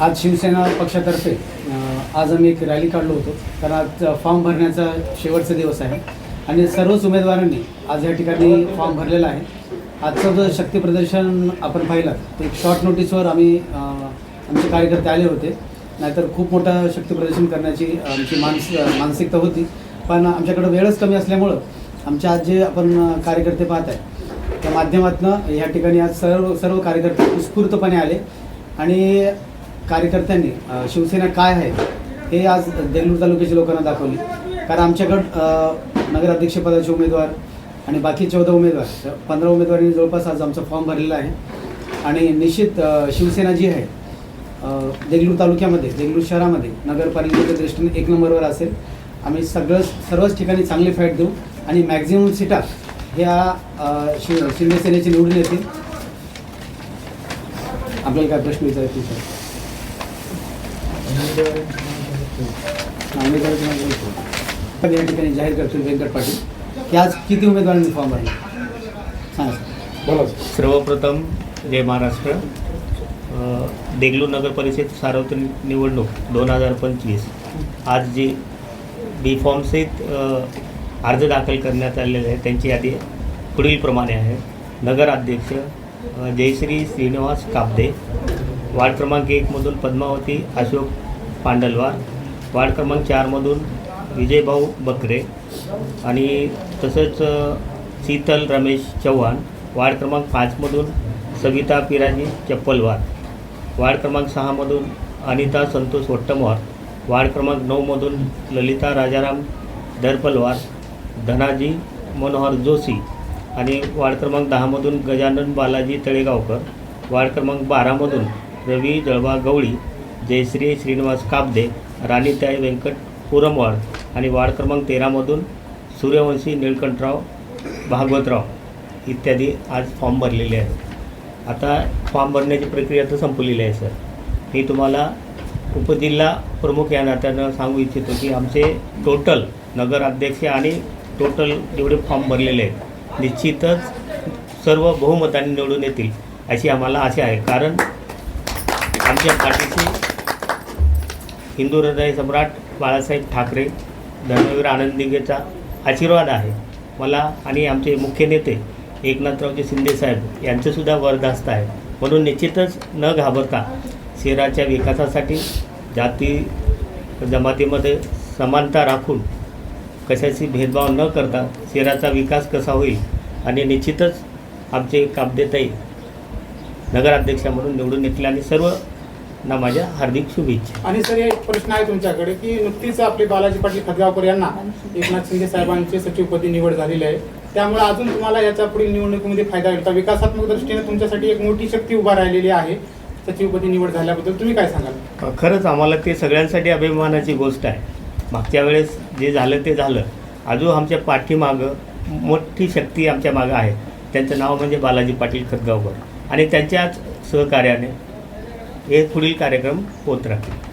आज शिवसेना पक्षातर्फे आज आम्ही एक रॅली काढलो होतो. कारण आज फॉर्म भरण्याचा शेवटचा दिवस आहे. आणि सर्वच उमेदवारांनी आज या ठिकाणी फॉर्म भरलेला आहे. आजचं जो शक्तीप्रदर्शन आपण पाहिलं ते एक शॉर्ट नोटीसवर आम्ही आमचे कार्यकर्ते आले होते. नाहीतर खूप मोठं शक्तीप्रदर्शन करण्याची आमची मानस मानसिकता होती. पण आमच्याकडं वेळच कमी असल्यामुळं आमचे आज जे आपण कार्यकर्ते पाहत आहे त्या माध्यमातून या ठिकाणी आज सर्व सर्व कार्यकर्ते उत्स्फूर्तपणे आले. आणि कार्यकर्त्यांनी शिवसेना काय आहे हे आज देगलूर तालुक्याच्या लोकांना दाखवली. कारण आमच्याकडं नगराध्यक्षपदाचे उमेदवार आणि बाकी चौदा उमेदवार पंधरा उमेदवारांनी जवळपास आज आमचा फॉर्म भरलेला आहे. आणि निश्चित शिवसेना जी आहे देगलूर तालुक्यामध्ये देगलूर शहरामध्ये नगरपालिकेच्या दृष्टीने एक नंबरवर असेल. आम्ही सगळं सर्वच ठिकाणी चांगली फाईट देऊ आणि मॅक्झिमम सीटा ह्या शिव शिवसेनेची निवडून येतील. आपल्याला काय प्रश्न विचारायचे या ठिकाणी जाहीर करतील व्यंकट पाटील. की आज किती उमेदवारांनी फॉर्म भरला? सांगा सर. बोला सर्वप्रथम जय महाराष्ट्र. अ, देगलूर नगर परिषद सार्वत्रिक निवडणूक दोन हजार पंचवीस. आज जी बी फॉर्मसहित अर्ज दाखल करण्यात आलेले आहे त्यांची यादी पुढीलप्रमाणे आहे. नगराध्यक्ष जयश्री श्रीनिवास कापदे वार्ड क्रमांक एकमधून पद्मावती अशोक पांडलवार. वार्ड क्रमांक चारमधून विजयभाऊ बकरे. आणि तसंच शीतल रमेश चव्हाण. वार्ड क्रमांक पाचमधून सविता पिराजी चप्पलवार. वार्ड क्रमांक सहामधून अनिता संतोष वट्टमवार वार्ड क्रमांक नऊमधून ललिता राजाराम दरपलवार धनाजी मनोहर जोशी. आणि वार्ड क्रमांक दहामधून गजानन बालाजी तळेगावकर. वार्ड क्रमांक बारामधून रवी जळवा गवळी जयश्री श्रीनिवास काबदे राणीताई व्यंकट पुरमवाड आणि वार्ड क्रमांक तेरामधून सूर्यवंशी निळकंठराव भागवतराव इत्यादी आज फॉर्म भरलेले आहेत. आता फॉर्म भरण्याची प्रक्रिया तर संपलेली आहे सर. मी तुम्हाला उपजिल्हा प्रमुख या नात्यानं सांगू इच्छितो की आमचे टोटल नगराध्यक्ष आणि टोटल जेवढे फॉर्म भरलेले आहेत निश्चितच सर्व बहुमताने निवडून येतील अशी आम्हाला आशा आहे. कारण आमच्या पाठीशी हिंदू हृदय सम्राट बाळासाहेब ठाकरे धर्मवीर आनंदिंगेचा आशीर्वाद आहे. मला आणि आमचे मुख्य नेते एकनाथरावजी शिंदेसाहेब यांचंसुद्धा वरदास्त आहे. म्हणून निश्चितच न घाबरता शहराच्या विकासासाठी जाती जमातीमध्ये समानता राखून कशाशी भेदभाव न करता शहराचा विकास कसा होईल आणि निश्चितच आमचे काबदेताई नगराध्यक्षा म्हणून निवडून येतील आणि सर्व ना माझ्या हार्दिक शुभेच्छा. आणि सर एक प्रश्न आहे तुमच्याकडे की नुकतीच आपले बालाजी पाटील खतगावकर यांना एकनाथ शिंदे साहेबांचे सचिवपदी निवड झालेली आहे. त्यामुळे अजून तुम्हाला याच्या पुढील निवडणुकीमध्ये फायदा होईल. विकासात्मक दृष्टीने तुमच्यासाठी एक मोठी शक्ती उभा राहिलेली आहे सचिवपदी निवड झाल्याबद्दल. तुम्ही काय सांगाल? खरंच आम्हाला ते सगळ्यांसाठी अभिमानाची गोष्ट आहे. मागच्या वेळेस जे झालं ते झालं. अजून आमच्या पाठीमागं मोठी शक्ती आमच्या मागं आहे. त्यांचं नाव म्हणजे बालाजी पाटील खतगावकर आणि त्यांच्याच सहकार्याने हे पुढील कार्यक्रम होत राहतील.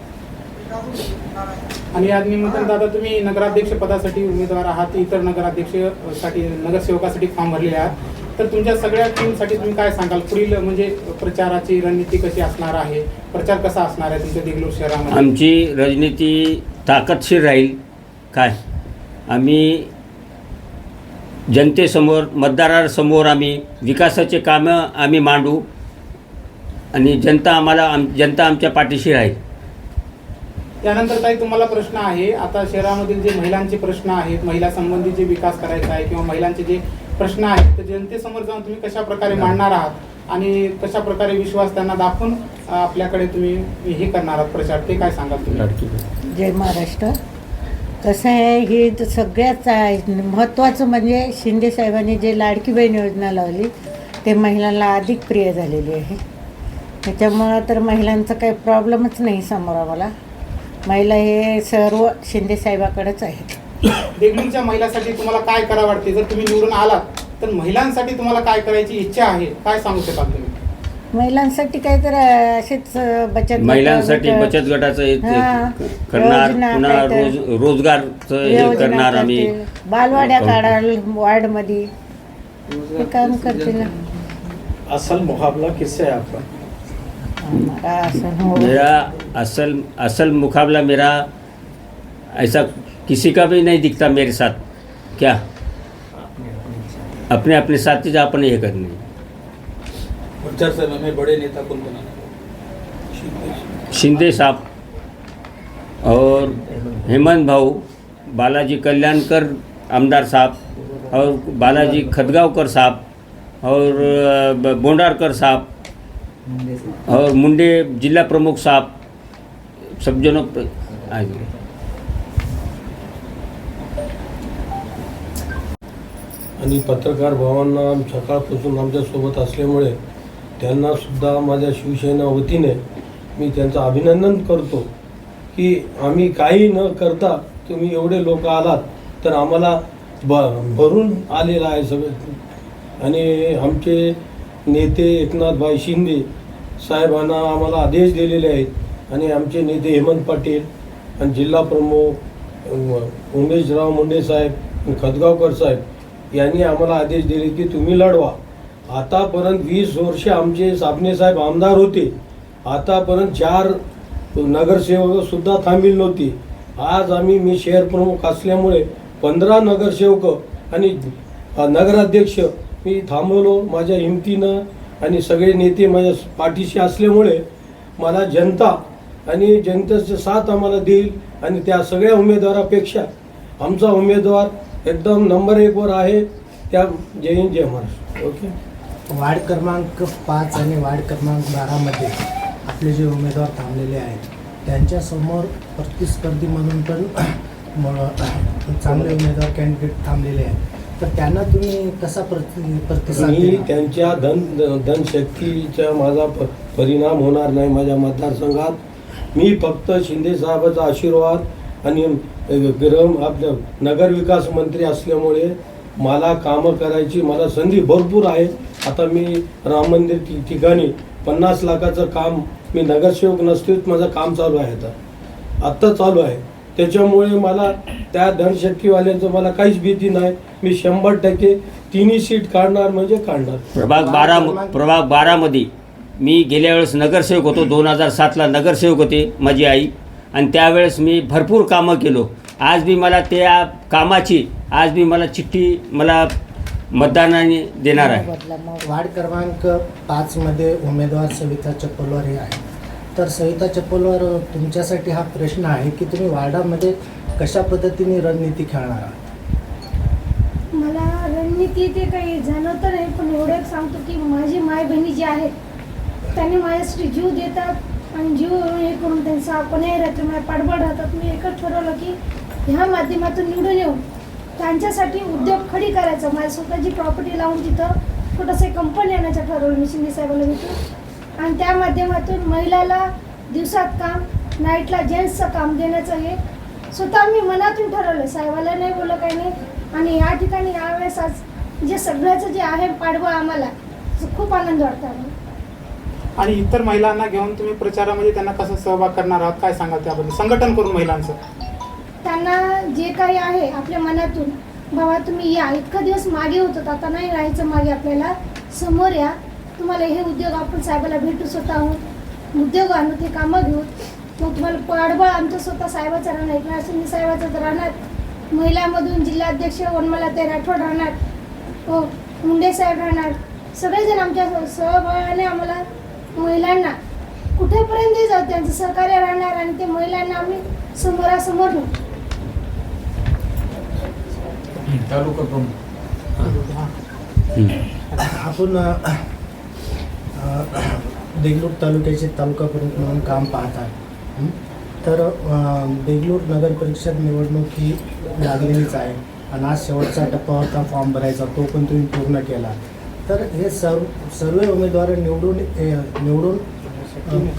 आणि या निमित्तानं दादा तुम्ही नगराध्यक्ष पदासाठी उमेदवार आहात इतर नगराध्यक्षसाठी नगरसेवकासाठी फॉर्म भरलेले आहात. तर तुमच्या सगळ्या टीमसाठी तुम्ही काय सांगाल? पुढील म्हणजे प्रचाराची रणनीती कशी असणार आहे? प्रचार कसा असणार आहे तुमच्या देगलूर शहरामध्ये? आमची रणनीती ताकदशीर राहील काय? आम्ही जनतेसमोर मतदारासमोर आम्ही विकासाचे कामं आम्ही मांडू. आणि जनता आम्हाला आम जनता आमच्या पाठीशी राहील त्यानंतर ताई तुम्हाला प्रश्न आहे. आता शहरामधील जे महिलांचे प्रश्न आहेत महिला संबंधी जे विकास करायचा आहे किंवा महिलांचे जे प्रश्न आहेत ते जनतेसमोर जाऊन तुम्ही कशा प्रकारे मांडणार आहात आणि कशा प्रकारे विश्वास त्यांना दाखवून आपल्याकडे तुम्ही हे करणार आहात प्रचार ते काय सांगाल तुम्ही? जय महाराष्ट्र. कसं आहे हे तर सगळ्यात आहे. महत्त्वाचं म्हणजे शिंदे साहेबांनी जे लाडकी बहीण योजना लावली ते महिलांना अधिक प्रिय झालेली आहे. त्याच्यामुळं तर महिलांचा काही प्रॉब्लेमच नाही समोर आम्हाला. महिला हे सर्व शिंदे साहेबाकडेच आहेत. देगलूरच्या महिलांसाठी तुम्हाला काय करा वाटते? जर तुम्ही निवडून आलात तर महिलांसाठी तुम्हाला काय करायची इच्छा आहे? काय सांगू शकाल तुम्ही? महिलांसाठी काय तर असेच बचत गट महिलांसाठी बचत गटाचं हे हां. ते करणार योजना पुन्हा रोज रोजगारचं हे योजना करणार आम्ही. करतील. बालवाड्या काढाल वार्डमध्ये. हे काम करतील ना. असल मुकाबला किससे है आपका हमारा हो मेरा असल असल मुकाबला मेरा ऐसा किसी का भी नहीं दिखता मेरे साथ। क्या? अपने अपने साथी जा अपने ये करने। में बड़े नेता कौन आना शिंदे साहब और हेमंत भाऊ बालाजी कल्याणकर आमदार साहब और बालाजी खदगावकर साहब और बोंडारकर साहब। और मुंडे जिला प्रमुख साहब सब जनों आणि पत्रकार भावांना सकाळपासून आमच्यासोबत असल्यामुळे त्यांना सुद्धा माझ्या शिवसेना वतीने मी त्यांचं अभिनंदन करतो की आम्ही काही न करता तुम्ही एवढे लोक आलात तर आम्हाला ब भरून आलेलं आहे सगळं. आणि आमचे नेते एकनाथभाई शिंदे साहेबांना आम्हाला आदेश दिलेले आहेत. आणि आमचे नेते हेमंत पाटील आणि जिल्हा प्रमुख उमेशराव मुंडे साहेब आणि खदगावकर साहेब यांनी आम्हाला आदेश दिले की तुम्ही लढवा. आतापर्यंत वीस वर्ष आमचे साबणे साहेब आमदार होते. आतापर्यंत चार नगरसेवकसुद्धा थांबील नव्हती. आज आम्ही मी शहर प्रमुख असल्यामुळे पंधरा नगरसेवक आणि नगराध्यक्ष मी थांबवलो माझ्या हिमतीनं आणि सगळे नेते माझ्या पाठीशी असल्यामुळे मला जनता आणि जनतेचा साथ आम्हाला देईल आणि त्या सगळ्या उमेदवारापेक्षा आमचा उमेदवार एकदम नंबर एकवर आहे. त्या जय हिंद जय महाराष्ट्र. ओके? वार्ड क्रमांक पाच आणि वार्ड क्रमांक बारामध्ये आपले जे उमेदवार थांबलेले आहेत त्यांच्यासमोर प्रतिस्पर्धी म्हणून पण चांगले उमेदवार कॅन्डिडेट थांबलेले आहेत. तर त्यांना तुम्ही कसा प्रति प्रतिसाद मी? त्यांच्या धन धनशक्तीचा माझा प परिणाम होणार नाही माझ्या मतदारसंघात. मी फक्त शिंदे साहेबाचा आशीर्वाद आणि गृह आपलं नगरविकास मंत्री असल्यामुळे मला कामं करायची मला संधी भरपूर आहे. आता मी राम मंदिर ठि- ठिकाणी पन्नास लाखाचं काम मी नगरसेवक नसतेच माझं काम चालू आहे आता. आत्ता चालू आहे. त्याच्यामुळे मला त्या धनशक्तीवाल्यांचं मला काहीच भीती नाही. मी शंभर टक्के तिन्ही सीट काढणार म्हणजे काढणार. प्रभाग बारा प्रभाग बारामध्ये मी गेल्या वेळेस नगरसेवक होतो. दोन हजार सातला नगरसेवक होते माझी आई. आणि त्यावेळेस मी भरपूर कामं केलो. आज बी मला त्या कामाची आज बी मला चिठ्ठी मला मतदानाने देणार आहे. वार्ड क्रमांक पाचमध्ये उमेदवार सविता चप्पलवार हे आहे तर सविता चप्पलवार तुमच्यासाठी हा प्रश्न आहे की तुम्ही वार्डामध्ये कशा पद्धतीने रणनीती खेळणार आहात? मला रणनीती ते काही जाणवतं नाही पण एवढं एक सांगतो की माझी माय बहिणी जी आहेत त्यांनी माझ्यासाठी जीव देतात आणि जीव हे करून त्यांचा आपणही राहतो माझ्या पाठबळ राहतात. मी एकच ठरवलं की ह्या माध्यमातून निवडून येऊन त्यांच्यासाठी उद्योग खडी करायचा. माझी स्वतःची प्रॉपर्टी लावून तिथं छोटंसं कंपनी आणायचं ठरवलं मी शिंदे साहेबांना भेटून. आणि त्या माध्यमातून महिलाला दिवसात काम नाईटला जेंट्सचं काम देण्याचं हे स्वतः मी मनातून ठरवलं साहेबाला नाही बोललं काही नाही. आणि या ठिकाणी यावेळेस आज जे सगळ्याचं जे आहे पाडवं आम्हाला खूप आनंद वाटतो आम्हाला. आणि इतर महिलांना घेऊन तुम्ही प्रचारामध्ये त्यांना कसं सहभाग करणार आहात काय सांगाल त्याबद्दल? संघटन करून महिलांचं. त्यांना जे काही आहे आपल्या मनातून बाबा तुम्ही या. इतका दिवस मागे होतात आता नाही राहायचं मागे आपल्याला. समोर या. तुम्हाला हे उद्योग आपण साहेबाला भेटू स्वतःहून. उद्योग आणू ते कामं घेऊ मग तुम्हाला पाठबळ आमचं स्वतः साहेबाचं राहणार एकनाथ शिंदे साहेबाचं तर राहणार. महिलामधून जिल्हाध्यक्ष वनमाला ते राठोड राहणार. हो मुंडे साहेब राहणार. सगळेजण आमच्या सहभागाने आम्हाला महिलांना कुठेपर्यंतही जाऊ त्यांचं सहकार्य राहणार आणि ते महिलांना आम्ही समोरासमोर नेऊ आपण अ, अ, देगलूर तालुक्याचे तालुका प्रमुख म्हणून काम पाहत आहे हं? तर अ, देगलूर नगर परिषद निवडणूक ही लागलेलीच आहे. आणि आज शेवटचा टप्पा होता फॉर्म भरायचा तो पण तुम्ही पूर्ण केला. तर हे सर्व सर्व उमेदवार निवडून निवडून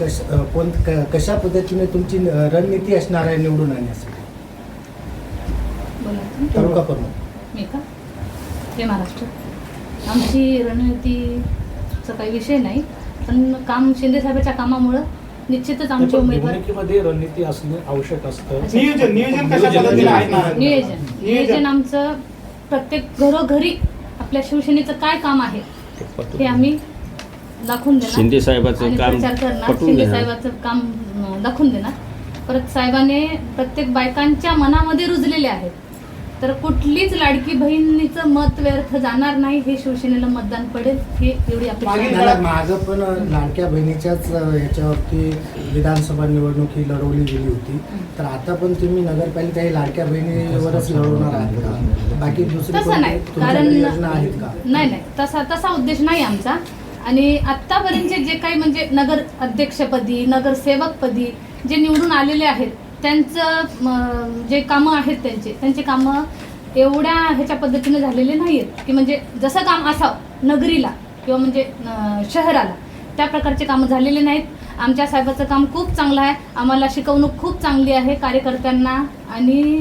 कश कोण क- कशा पद्धतीने तुमची रणनीती असणार आहे निवडून आणण्यासाठी? तालुका प्रमुख. मी का? हे महाराष्ट्र. आमची रणनीतीचा काही विषय नाही पण काम शिंदे साहेबाच्या कामामुळं निश्चितच आमचे उमेदवार निवडणुकीमध्ये रणनीती असणे आवश्यक असतं. नियोजन नियोजन कशा पद्धतीने आहे ना? नियोजन. नियोजन आमचं प्रत्येक घरोघरी आपल्या शिवसेनेचं काय काम आहे हे आम्ही दाखवून देणार. शिंदे साहेबाचं आणि काम प्रचार करणार. पटवून शिंदे देणार. साहेबाचं काम अं, दाखवून देणार. परत साहेबाने प्रत्येक बायकांच्या मनामध्ये रुजलेले आहेत. तर कुठलीच लाडकी बहिणीचं मत व्यर्थ जाणार नाही हे शिवसेनेला मतदान पडेल हे एवढी माझं पण लाडक्या बहिणीच्याच याच्यावरती विधानसभा निवडणूक ही लढवली गेली होती. तर आता पण तुम्ही नगरपालिका ही लाडक्या बहिणीवरच लढवणार आहात का? बाकी दुसरी तसं नाही कारण नाही नाही तसा तसा उद्देश नाही आमचा. आणि आत्तापर्यंतचे जे काही म्हणजे नगर अध्यक्षपदी नगरसेवकपदी जे निवडून आलेले आहेत त्यांचं जे कामं आहेत त्यांचे त्यांचे कामं एवढ्या ह्याच्या पद्धतीने झालेले नाही आहेत की म्हणजे जसं काम असावं नगरीला किंवा म्हणजे शहराला त्या प्रकारचे कामं झालेले नाहीत. आमच्या साहेबाचं काम खूप चांगलं आहे. आम्हाला शिकवणूक खूप चांगली आहे कार्यकर्त्यांना आणि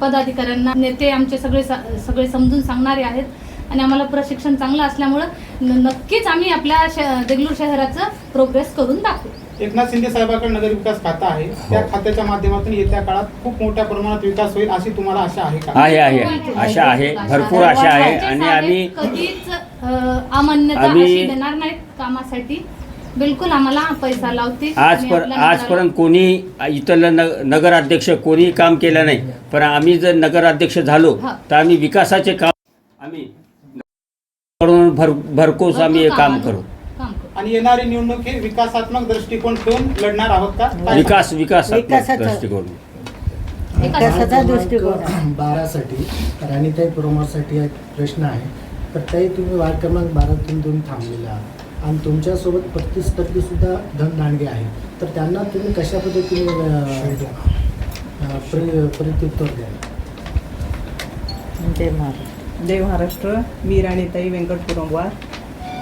पदाधिकाऱ्यांना. नेते आमचे सगळे सा- सगळे समजून सांगणारे आहेत. आणि आम्हाला प्रशिक्षण चांगलं असल्यामुळं नक्कीच आम्ही आपल्या देगलूर शहराचं प्रोग्रेस करून दाखवू. एकनाथ शिंदे साहेबांकडे नगर विकास खाता आहे. त्या हो. खात्याच्या माध्यमातून येत्या काळात खूप मोठ्या प्रमाणात विकास होईल अशी तुम्हाला आशा आहे का? आहे आहे. आशा आहे. भरपूर आशा आहे. आणि आम्ही कधीच अमान्यता अशी देणार नाहीत कामासाठी. बिलकुल आम्हाला पैसा लावतील. आणि आजपर आपल्या नगराला- आजपर्यंत कोणी इथलं नगराध्यक्ष कोणी काम केलं नाही. पण आम्ही जर नगराध्यक्ष झालो. तर आम्ही विकासाचे काम आम्ही करून भर भरकोस आम्ही हे काम करू. आणि येणारी निवडणूक हे विकासात्मक दृष्टिकोन ठेवून लढणार आहोत का? काय? विकास विकास विकासाचा- दृष्टिकोन. विकासाचा दृष्टिकोन. आहे. बारासाठी राणीताई पुरमासाठी एक प्रश्न आहे. तर ताई तुम्ही वार्ड क्रमांक बारातून तुम्ही थांबलेले आहात. आणि तुमच्यासोबत प्रतिस्पर्धी सुद्धा धन दांडगे आहेत. तर त्यांना तुम्ही कशा पद्धतीने अं, अं, प्र- प्रत्युत्तर द्याल? जय महाराज जय महाराष्ट्र मी राणीताई व्यंकट पुरंगवार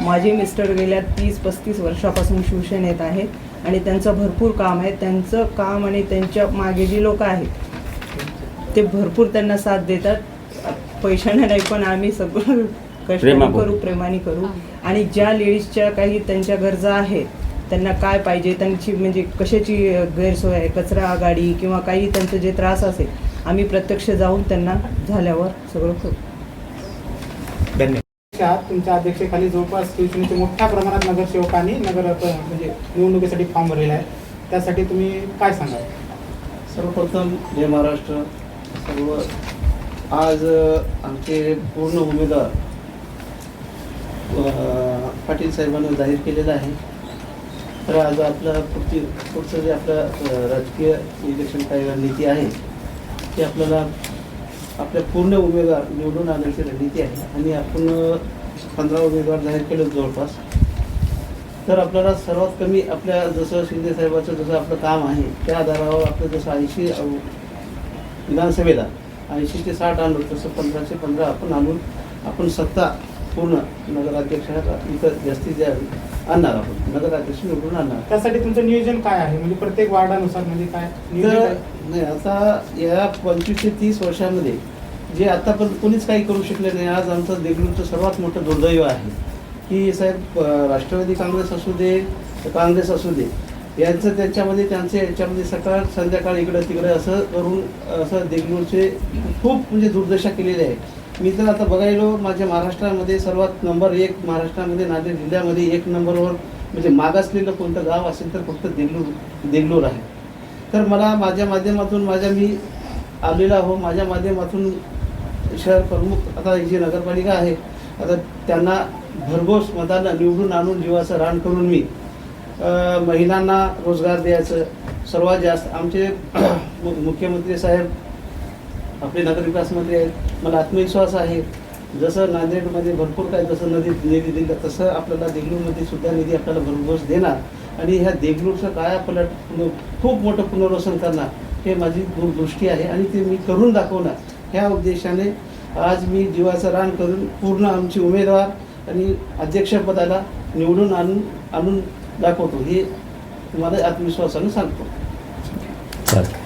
माझे मिस्टर गेल्या तीस पस्तीस वर्षापासून शिवसेनेत आहेत आणि त्यांचं भरपूर काम आहे. त्यांचं काम आणि त्यांच्या मागे जी लोक आहेत ते भरपूर त्यांना साथ देतात. पैशाने नाही पण आम्ही सगळं कष्ट. करू प्रेमाने करू. आणि ज्या लेडीजच्या काही त्यांच्या गरजा आहेत त्यांना काय पाहिजे त्यांची म्हणजे कशाची गैरसोय आहे कचरा गाडी किंवा काही त्यांचं जे त्रास असेल आम्ही प्रत्यक्ष जाऊन त्यांना झाल्यावर सगळं करू. धन्यवाद पक्षात तुमच्या अध्यक्षतेखाली जवळपास शिवसेनेचे मोठ्या प्रमाणात नगरसेवकांनी नगर म्हणजे निवडणुकीसाठी फॉर्म भरलेला आहे. त्यासाठी तुम्ही काय सांगाल? सर्वप्रथम जय महाराष्ट्र. सर्व आज आमचे पूर्ण उमेदवार पाटील साहेबांना जाहीर केलेलं आहे. तर आज आपलं पुढची पुढचं जे आपलं राजकीय इलेक्शन काय नीती आहे ती आपल्याला आपल्या पूर्ण उमेदवार निवडून आणण्याची रणनीती आहे आणि आपण पंधरा उमेदवार जाहीर केले जवळपास. तर आपल्याला सर्वात कमी आपल्या जसं शिंदे साहेबाचं जसं आपलं काम आहे त्या आधारावर आपलं जसं ऐंशी विधानसभेला ऐंशी ते साठ आणलो तसं पंधराशे पंधरा आपण आणून आपण सत्ता पूर्ण नगराध्यक्षाला इथं जास्तीत जास्त आणणार आपण. नगराध्यक्ष निवडून आणणार. त्यासाठी तुमचं नियोजन काय आहे? म्हणजे प्रत्येक वार्डानुसार म्हणजे काय नियोजन तर काय? नाही आता या पंचवीस ते तीस वर्षामध्ये जे आतापर्यंत कोणीच काही करू शकले नाही आज आमचं देगलूरचं सर्वात मोठं दुर्दैव आहे की साहेब अं, राष्ट्रवादी काँग्रेस असू दे काँग्रेस असू दे यांचं त्याच्यामध्ये त्यांचे याच्यामध्ये सकाळ संध्याकाळ इकडं तिकडं असं करून असं देगलूरचे खूप म्हणजे दुर्दशा केलेली आहे. मी तर आता बघायलो माझ्या महाराष्ट्रामध्ये सर्वात नंबर एक महाराष्ट्रामध्ये नांदेड जिल्ह्यामध्ये एक नंबरवर म्हणजे मागासलेलं कोणतं गाव असेल तर फक्त देगलूर देगलूर आहे. तर मला माझ्या माध्यमातून माझ्या मी आलेला हो माझ्या माध्यमातून शहर प्रमुख आता जी नगरपालिका आहे आता त्यांना भरघोस मतांना निवडून आणून जीवाचं रान करून मी महिलांना रोजगार द्यायचं सर्वात जास्त आमचे मु- मुख्यमंत्री साहेब आपले नगरविकास मंत्री आहेत मला आत्मविश्वास आहे. जसं नांदेडमध्ये भरपूर काय जसं नदी निधी दिलं तसं आपल्याला देगलूरमध्ये सुद्धा निधी आपल्याला भरघोस देणार. आणि ह्या देगलूरचं काय पलट खूप मोठं पुनर्वसन करणार हे माझी दूरदृष्टी आहे आणि ते मी करून दाखवणार. ह्या उद्देशाने आज मी जीवाचं रान करून पूर्ण आमची उमेदवार आणि अध्यक्षपदाला निवडून आणून आणून दाखवतो. हे तुम्हाला आत्मविश्वासाने सांगतो. चालेल.